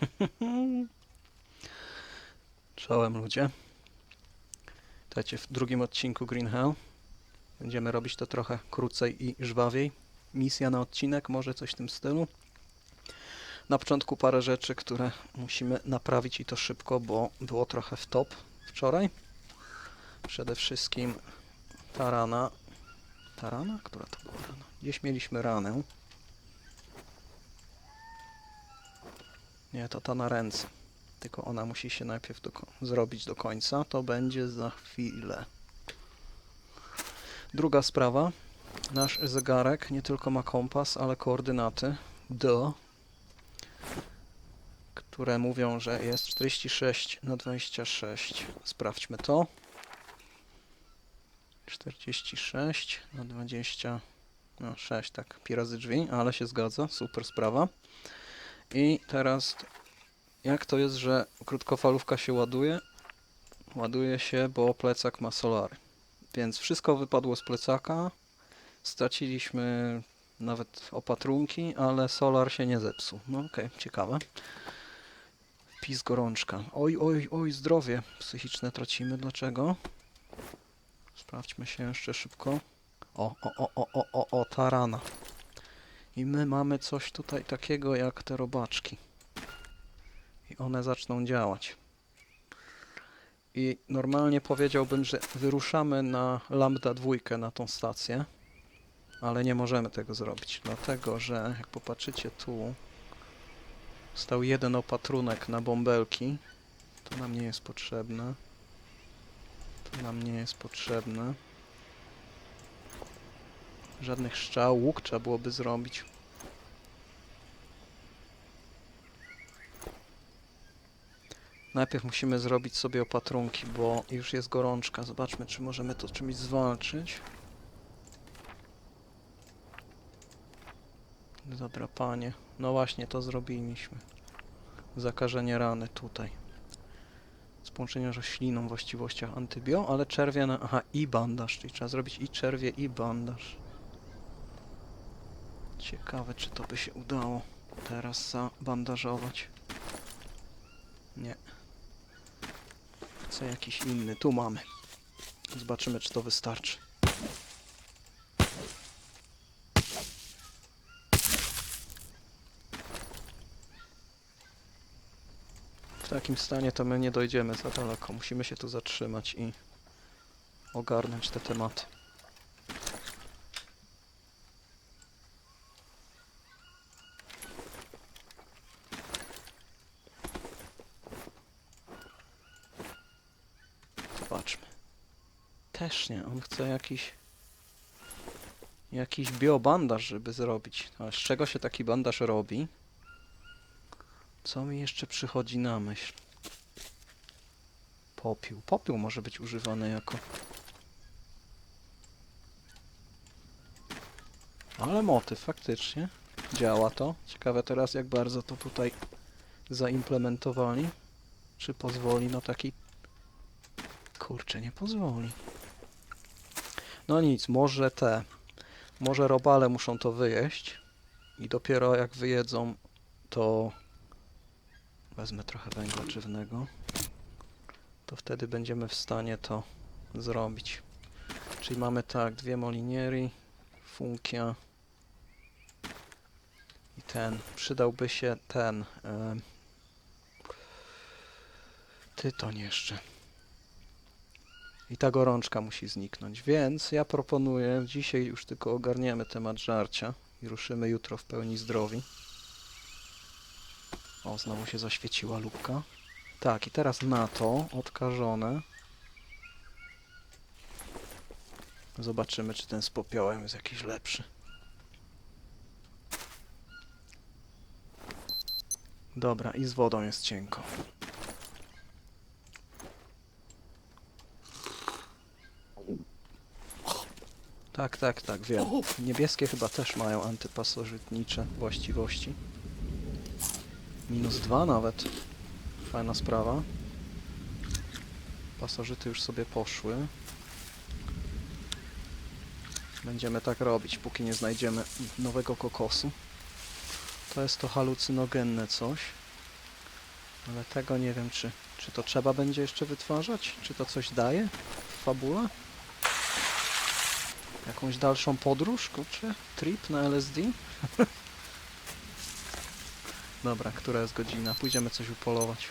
Czołem ludzie. Witajcie w drugim odcinku Green Hell. Będziemy robić to trochę krócej i żwawiej. Misja na odcinek, może coś w tym stylu. Na początku parę rzeczy, które musimy naprawić i to szybko, bo było trochę w top wczoraj. Przede wszystkim ta rana. Ta rana? Która to była rana? Gdzieś mieliśmy ranę. Nie, to ta na ręce. Tylko ona musi się najpierw do, zrobić do końca. To będzie za chwilę. Druga sprawa. Nasz zegarek nie tylko ma kompas, ale koordynaty do, które mówią, że jest 46 na 26. Sprawdźmy to. 46 na 20. No 6, tak, pi razy drzwi, ale się zgadza, super sprawa. I teraz jak to jest, że krótkofalówka się ładuje? Ładuje się, bo plecak ma solary. Więc wszystko wypadło z plecaka. Straciliśmy nawet opatrunki, ale solar się nie zepsuł. No okej, ciekawe. Pis gorączka. Oj, oj, oj, zdrowie psychiczne tracimy. Dlaczego? Sprawdźmy się jeszcze szybko. O, o, o, o, o, o, o, ta rana. I my mamy coś tutaj takiego jak te robaczki. I one zaczną działać. I normalnie powiedziałbym, że wyruszamy na lambda dwójkę na tą stację, ale nie możemy tego zrobić, dlatego że jak popatrzycie tu, stał jeden opatrunek na bąbelki. To nam nie jest potrzebne. To nam nie jest potrzebne. Żadnych strzał, łuk trzeba byłoby zrobić. Najpierw musimy zrobić sobie opatrunki, bo już jest gorączka. Zobaczmy, czy możemy to czymś zwalczyć. Zadrapanie. No właśnie, to zrobiliśmy. Zakażenie rany tutaj. Z połączenia rośliną właściwościach antybio, ale czerwie na... Aha, i bandaż, czyli trzeba zrobić i czerwie, i bandaż. Ciekawe, czy to by się udało teraz zabandażować. Nie. Chcę jakiś inny. Tu mamy. Zobaczymy, czy to wystarczy. W takim stanie to my nie dojdziemy za daleko. Musimy się tu zatrzymać i ogarnąć te tematy. Zobaczmy. Też nie, on chce jakiś jakiś biobandaż, żeby zrobić. A z czego się taki bandaż robi? Co mi jeszcze przychodzi na myśl? Popiół. Popiół może być używany jako... Ale motyw, faktycznie. Działa to. Ciekawe teraz, jak bardzo to tutaj zaimplementowali. Czy pozwoli na taki Kurczę, nie pozwoli. No nic, może te. Może robale muszą to wyjeść. I dopiero jak wyjedzą, to wezmę trochę węgla drzewnego. To wtedy będziemy w stanie to zrobić. Czyli mamy tak, dwie molinieri, funkia i ten. Przydałby się ten. E, tytoń jeszcze. I ta gorączka musi zniknąć. Więc ja proponuję, dzisiaj już tylko ogarniemy temat żarcia i ruszymy jutro w pełni zdrowi. O, znowu się zaświeciła lubka. Tak, i teraz na to odkażone. Zobaczymy, czy ten z popiołem jest jakiś lepszy. Dobra, i z wodą jest cienko. Tak, tak, tak, wiem. Niebieskie chyba też mają antypasożytnicze właściwości. Minus dwa nawet. Fajna sprawa. Pasożyty już sobie poszły. Będziemy tak robić, póki nie znajdziemy nowego kokosu. To jest to halucynogenne coś. Ale tego nie wiem, czy, czy to trzeba będzie jeszcze wytwarzać? Czy to coś daje w fabule? Jakąś dalszą podróż, kurczę? Trip na LSD? Dobra, która jest godzina? Pójdziemy coś upolować.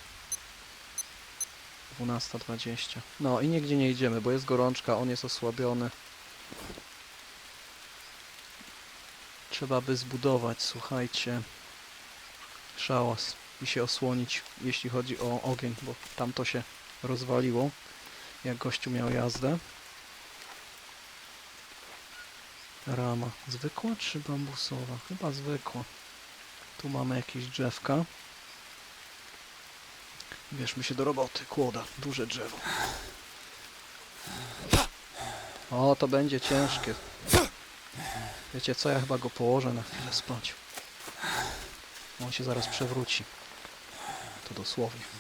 12.20. No i nigdzie nie idziemy, bo jest gorączka, on jest osłabiony. Trzeba by zbudować, słuchajcie, szałas i się osłonić, jeśli chodzi o ogień, bo tam to się rozwaliło, jak gościu miał jazdę. Rama. Zwykła czy bambusowa? Chyba zwykła. Tu mamy jakieś drzewka. Bierzmy się do roboty. Kłoda. Duże drzewo. O, to będzie ciężkie. Wiecie co? Ja chyba go położę na chwilę spać. On się zaraz przewróci. To dosłownie.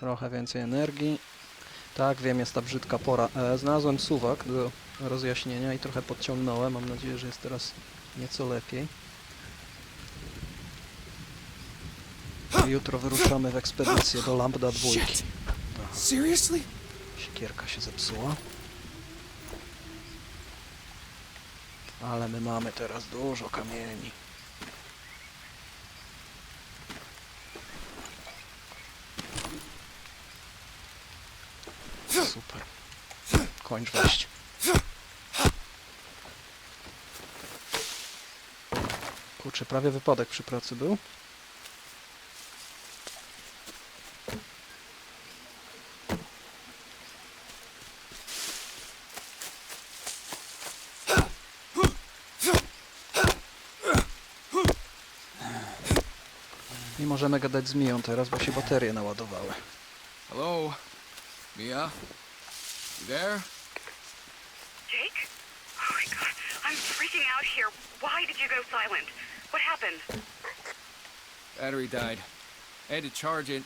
Trochę więcej energii. Tak, wiem, jest ta brzydka pora. E, znalazłem suwak do rozjaśnienia i trochę podciągnąłem. Mam nadzieję, że jest teraz nieco lepiej. Jutro wyruszamy w ekspedycję do Lambda dwójki. Seriously? Siekierka się zepsuła. Ale my mamy teraz dużo kamieni. Super. Kończ wejść. Kurczę, prawie wypadek przy pracy był. Nie możemy gadać z Miją teraz, bo się baterie naładowały. Hello? Mia? You there? Jake? Oh my god, I'm freaking out here. Why did you go silent? What happened? Battery died. I had to charge it.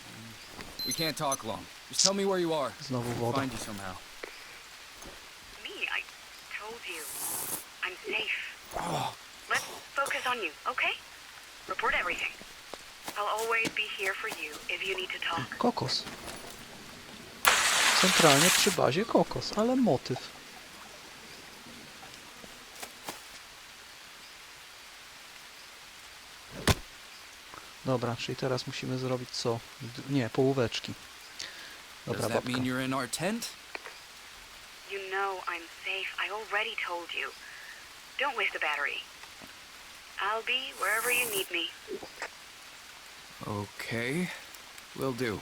We can't talk long. Just tell me where you are. Znowu I'll woda. find you somehow. Me, I told you. I'm safe. Oh. Let's focus on you, okay? Report everything. I'll always be here for you if you need to talk. Kokos. Centralnie przy bazie kokos, ale motyw. Dobra, czyli teraz musimy zrobić co? D- Nie, połóweczki. Does Dobra, that babka. mean you're in our tent? You know I'm safe. I already told you. Don't waste the battery. I'll be wherever you need me. Okay. Will do.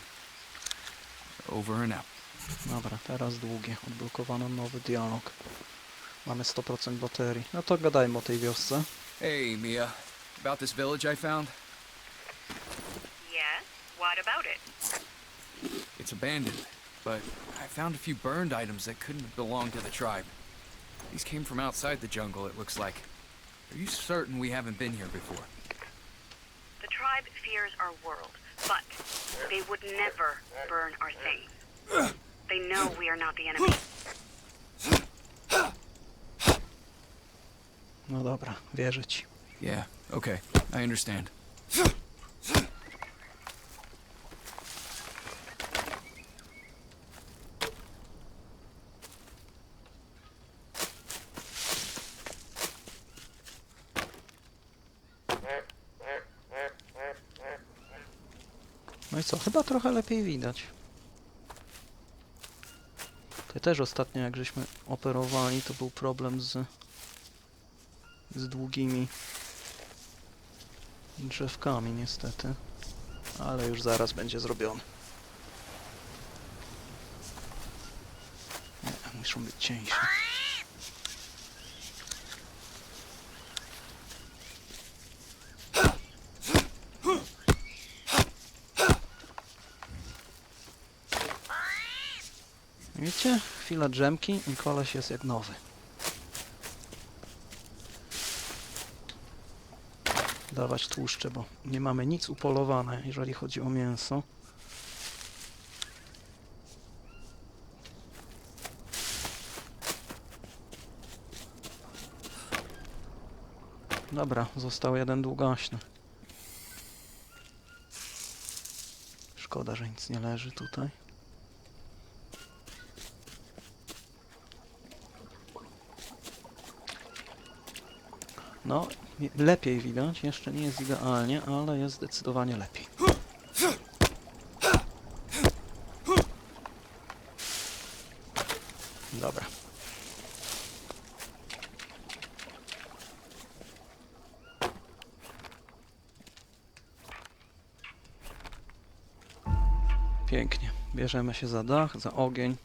Over and out. Dobra, teraz długie. Odblokowano nowy dialog. Mamy 100% baterii. No to gadajmy o tej wiosce. Hey, Mia. About this village I found? Yes? What about it? It's abandoned, but I found a few burned items that couldn't have belonged to the tribe. These came from outside the jungle, it looks like. Are you certain we haven't been here before? The tribe fears our world, but they would never burn our things. They know we are not the enemy. No dobra, wierzę ci. Yeah, okay. I understand. No i co? Chyba trochę lepiej widać. Też ostatnio jak żeśmy operowali, to był problem z z długimi drzewkami niestety. Ale już zaraz będzie zrobiony. Nie, muszą być cieńsze. Widzicie? Chwila drzemki i koleś jest jak nowy. Dawać tłuszcze, bo nie mamy nic upolowane, jeżeli chodzi o mięso. Dobra, został jeden długaśny. Szkoda, że nic nie leży tutaj. No, lepiej widać. Jeszcze nie jest idealnie, ale jest zdecydowanie lepiej. Dobra. Pięknie. Bierzemy się za dach, za ogień.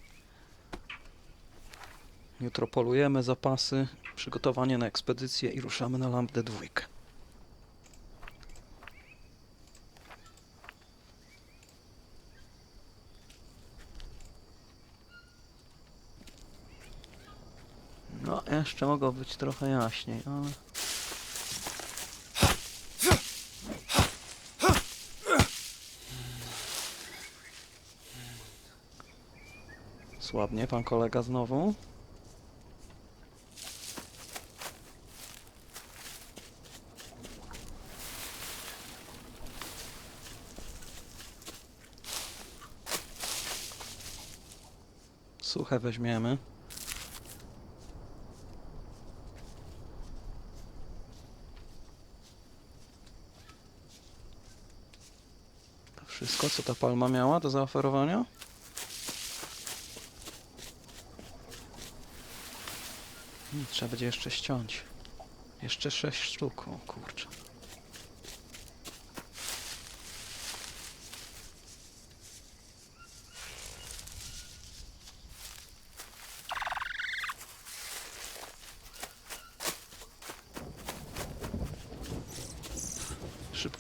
Jutro polujemy zapasy, przygotowanie na ekspedycję i ruszamy na lampę dwójkę. No, jeszcze mogło być trochę jaśniej, ale... Słabnie pan kolega znowu. Suche weźmiemy. To wszystko, co ta palma miała do zaoferowania? Hmm, trzeba będzie jeszcze ściąć. Jeszcze sześć sztuk, o kurczę.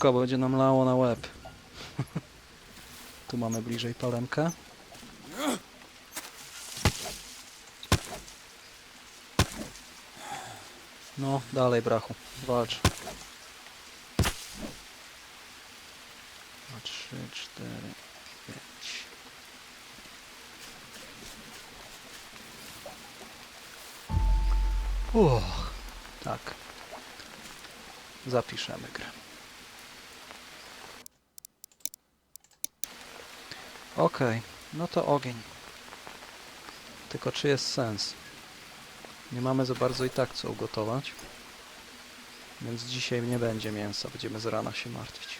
Szybko, bo będzie nam lało na łeb. tu mamy bliżej palemkę. No, dalej brachu. Walcz. Dwa, trzy, cztery, pięć. Uch, tak. Zapiszemy grę. Okej, no to ogień. Tylko czy jest sens? Nie mamy za bardzo i tak co ugotować. Więc dzisiaj nie będzie mięsa, będziemy z rana się martwić.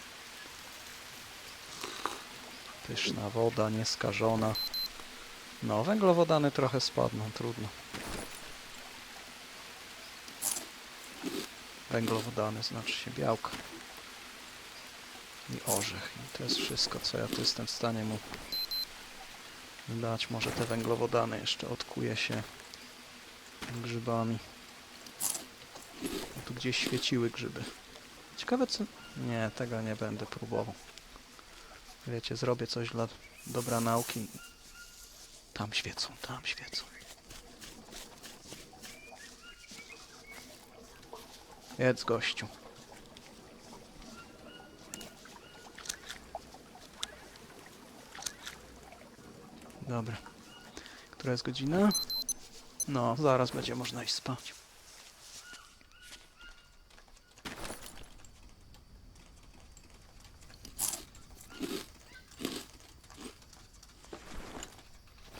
Pyszna woda, nieskażona. No, węglowodany trochę spadną, trudno. Węglowodany znaczy się białka. I orzech. I to jest wszystko, co ja tu jestem w stanie mu dać. Może te węglowodany jeszcze odkuje się grzybami. Tu gdzieś świeciły grzyby. Ciekawe co... Nie, tego nie będę próbował. Wiecie, zrobię coś dla dobra nauki. Tam świecą, tam świecą. Jedz gościu. Dobra. Która jest godzina? No, zaraz będzie można iść spać.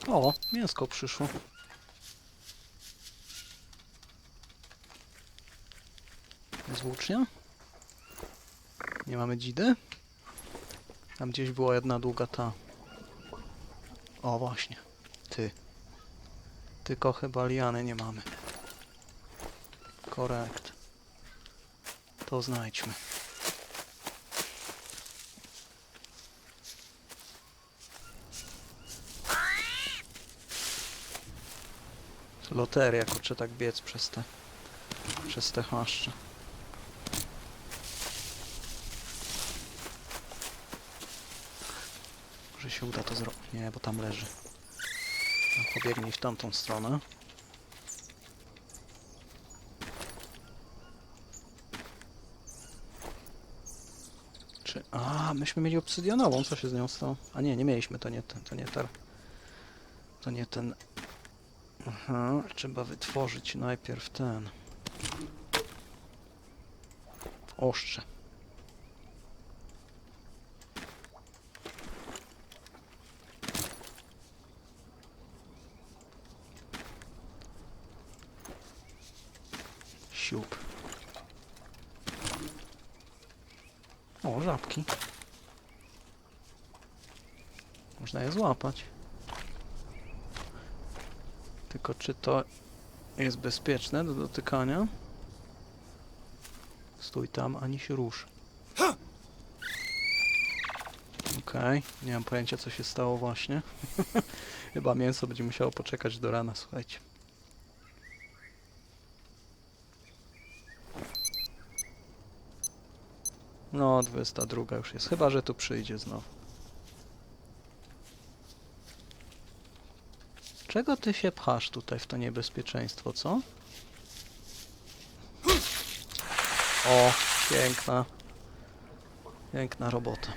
O, mięsko przyszło. Jest włócznia? Nie mamy dzidy? Tam gdzieś była jedna długa ta. O, właśnie. Ty. Tylko chyba liany nie mamy. Korekt. To znajdźmy. Loteria, kurczę, tak biec przez te, przez te chaszcze. Się uda to zrobić. Nie, bo tam leży. No, Pobiegnij w tamtą stronę. Czy... A, myśmy mieli obsydianową. Co się z nią stało? A nie, nie mieliśmy. To nie ten, to nie ten. To nie ten. Aha, trzeba wytworzyć najpierw ten. ostrze. Można je złapać. Tylko czy to jest bezpieczne do dotykania? Stój tam, ani się rusz. Okej, nie mam pojęcia co się stało właśnie. Chyba mięso będzie musiało poczekać do rana, słuchajcie. No, 22 już jest. Chyba, że tu przyjdzie znowu. Czego ty się pchasz tutaj w to niebezpieczeństwo, co? O, piękna. Piękna robota.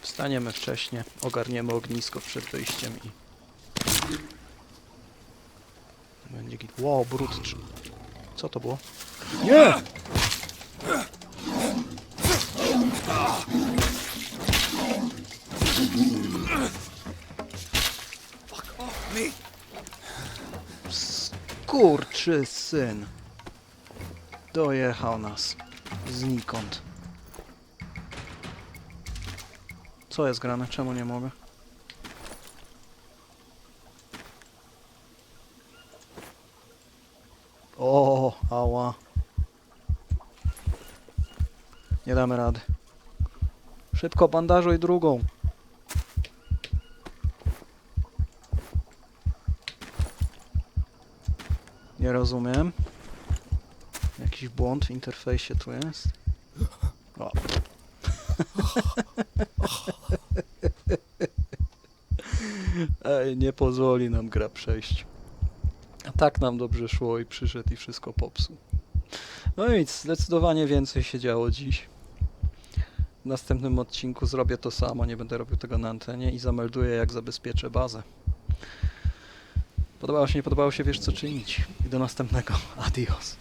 Wstaniemy wcześnie, ogarniemy ognisko przed wyjściem i... Będzie git. Wow, brud. Co to było? Nie! Kurczy syn. Dojechał nas. Znikąd. Co jest grane? Czemu nie mogę? O, ała. Nie damy rady. Szybko bandażuj drugą. Nie rozumiem. Jakiś błąd w interfejsie tu jest. O. Ej, nie pozwoli nam gra przejść. A tak nam dobrze szło i przyszedł i wszystko popsuł. No nic, zdecydowanie więcej się działo dziś. W następnym odcinku zrobię to samo, nie będę robił tego na antenie i zamelduję jak zabezpieczę bazę. Podobało się, nie podobało się, wiesz co czynić. I do następnego. Adios.